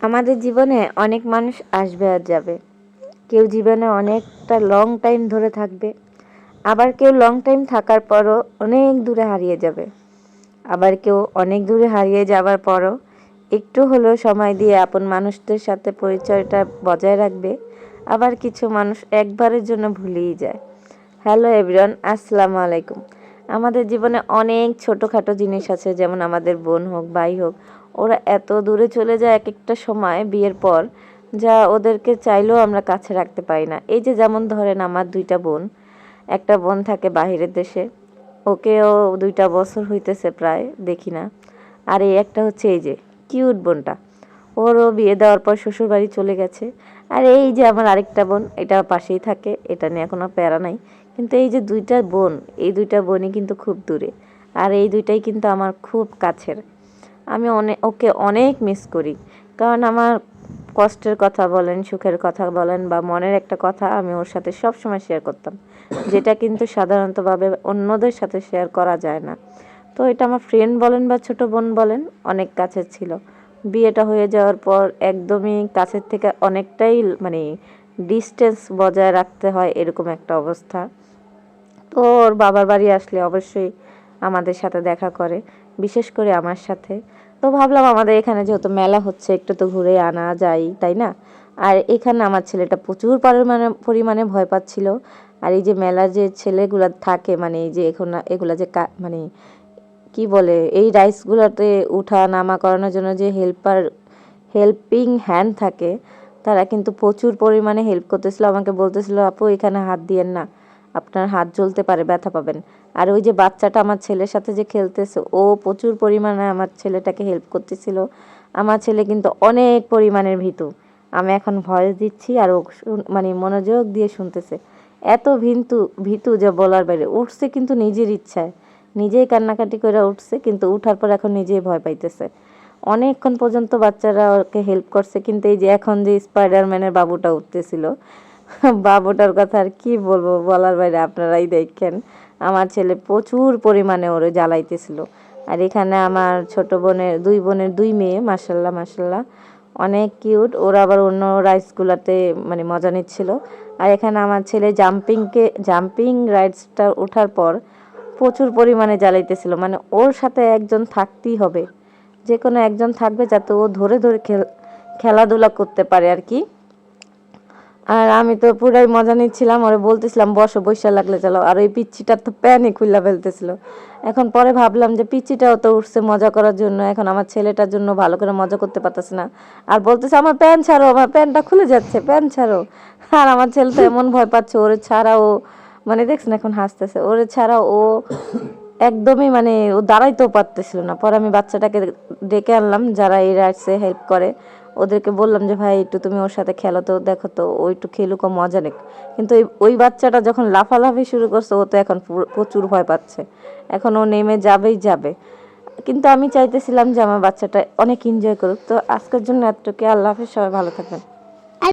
আমাদের জীবনে অনেক মানুষ আসবে আর যাবে। কেউ জীবনে অনেকটা লং টাইম ধরে থাকবে। আবার কেউ লং টাইম থাকার পরও অনেক দূরে হারিয়ে যাবে। আবার কেউ অনেক দূরে হারিয়ে যাওয়ার পরও একটু হলেও সময় দিয়ে আপন মানুষদের সাথে পরিচয়টা বজায় রাখবে। আবার কিছু মানুষ একবারের জন্য ভুলেই যায়। হ্যালো এভরিওয়ান আসসালামু আলাইকুম। আমাদের জীবনে অনেক ছোটোখাটো জিনিস আছে, যেমন আমাদের বোন হোক, ভাই হোক। ওরা এত দূরে চলে যায় এক একটা সময় বিয়ের পর, যা ওদেরকে চাইলেও আমরা কাছে রাখতে পারি না। এই যে যেমন ধরেন আমার দুইটা বোন, একটা বোন থাকে বাহিরের দেশে, ওকেও দুইটা বছর হইতেছে প্রায়, দেখি না। আর এই একটা হচ্ছে এই যে কিউট বোনটা, ওরও বিয়ে দেওয়ার পর শ্বশুর বাড়ি চলে গেছে। আর এই যে আমার আরেকটা বোন, এটা পাশেই থাকে, এটা নিয়ে এখনও প্যারা নাই। কিন্তু এই যে দুইটা বোন, এই দুইটা বোনই কিন্তু খুব দূরে। আর এই দুইটাই কিন্তু আমার খুব কাছের। আমি অনেক ওকে অনেক মিস করি। কারণ আমার কষ্টের কথা বলেন, সুখের কথা বলেন বা মনের একটা কথা আমি ওর সাথে সব সময় শেয়ার করতাম। যেটা কিন্তু সাধারণতভাবে অন্যদের সাথে শেয়ার করা যায় না। তো এটা আমার ফ্রেন্ড বলেন বা ছোট বোন বলেন, অনেক কাছের ছিল। বিয়েটা হয়ে যাওয়ার পর একদমই কাছের থেকে অনেকটাই মানে ডিস্টেন্স বজায় রাখতে হয় এরকম একটা অবস্থা। তো ওর বাবার বাড়ি আসলে অবশ্যই আমাদের সাথে দেখা করে, বিশেষ করে আমার সাথে। তো ভাবলাম আমাদের এখানে যেহেতু মেলা হচ্ছে, একটু তো ঘুরে আনা যায় তাই না? আর এখানে আমার ছেলেটা প্রচুর পরিমাণে পরিমাণে ভয় পাচ্ছিল। আর এই যে মেলা যে ছেলেগুলো থাকে মানে এই যে এখন এগুলা যে মানে কি বলে, এই রাইসগুলোতে উঠা নামা করানোর জন্য যে হেল্পার, হেল্পিং হ্যান্ড থাকে, তারা কিন্তু প্রচুর পরিমাণে হেল্প করতেছিল। আমাকে বলতেছিল, আপু, এখানে হাত দিয়েন না। আপনার হাত জ্বলতে পারে, ব্যথা পাবেন। আর ওই যে বাচ্চাটা আমার ছেলের সাথে যে খেলতেছে, ও প্রচুর পরিমাণে আমার ছেলেটাকে হেল্প করতেছিল। আমার ছেলে কিন্তু অনেক পরিমাণের ভীতু। আমি এখন ভয়েস দিচ্ছি আর ও মানে মনোযোগ দিয়ে শুনতেছে। এত ভীতু ভীতু যে বলার বাইরে, উঠছে কিন্তু নিজের ইচ্ছায়। নিজেই কান্নাকাটি করে উঠছে, কিন্তু উঠার পর এখন নিজেই ভয় পাইতেছে। অনেকক্ষণ পর্যন্ত বাচ্চারা ওকে হেল্প করছে, কিন্তু এই যে এখন যে স্পাইডারম্যানের বাবুটা উঠতেছিল বাবুটার কথা আর কি বলব? বলার বাইরে আপনারাই দেখেন। আমার ছেলে প্রচুর পরিমাণে ওরে জ্বালাইতেছিল। আর এখানে আমার ছোট বোনের, দুই বোনের দুই মেয়ে মাসাল্লাহ মাসাল্লাহ অনেক কিউট। ওরা আবার অন্য রাইডসগুলোতে মানে মজা নিচ্ছিল। আর এখানে আমার ছেলে জাম্পিংকে, জাম্পিং রাইডসটা ওঠার পর প্রচুর পরিমাণে জ্বালাইতেছিল। মানে ওর সাথে একজন থাকতেই হবে। যে কোনো একজন থাকবে যাতে ও ধরে ধরে খেল, খেলাধুলা করতে পারে আর কি। আর আমি তো পুরাই মজা নিচ্ছিলাম, ওরে বলতেছিলাম, বসো বৈশা লাগলে চলো। আর ওই পিচ্ছিটা তো প্যানই খুললা ফেলতেছিল। এখন পরে ভাবলাম যে পিচ্ছিটাও তো উঠছে মজা করার জন্য, এখন আমার ছেলেটার জন্য ভালো করে মজা করতে পারতেছে না। আর বলতেছে, আমার প্যান ছাড়ো, আমার প্যানটা খুলে যাচ্ছে, প্যান ছাড়ো। আর আমার ছেলে তো এমন ভয় পাচ্ছে, ওরে ছাড়াও মানে দেখছেন এখন হাসতেছে, ওরে ছাড়া ও একদমই মানে ও দাঁড়াইতেও পারতেছিল না। পরে আমি বাচ্চাটাকে ডেকে আনলাম, যারা এই রাইডসে হেল্প করে। ওদেরকে বললাম যে, ভাই, একটু তুমি ওর সাথে খেলো তো, দেখো তো, ও একটু খেলুক মজা নেক। কিন্তু ওই বাচ্চাটা যখন লাফালাফি শুরু করছে, ও তো এখন প্রচুর ভয় পাচ্ছে। এখন ও নেমে যাবেই যাবে। কিন্তু আমি চাইতেছিলাম যে, আমার বাচ্চাটা অনেক এনজয় করুক। তো আজকের জন্য এতটুকু আল্লাহ হাফিজ। সবাই ভালো থাকবেন।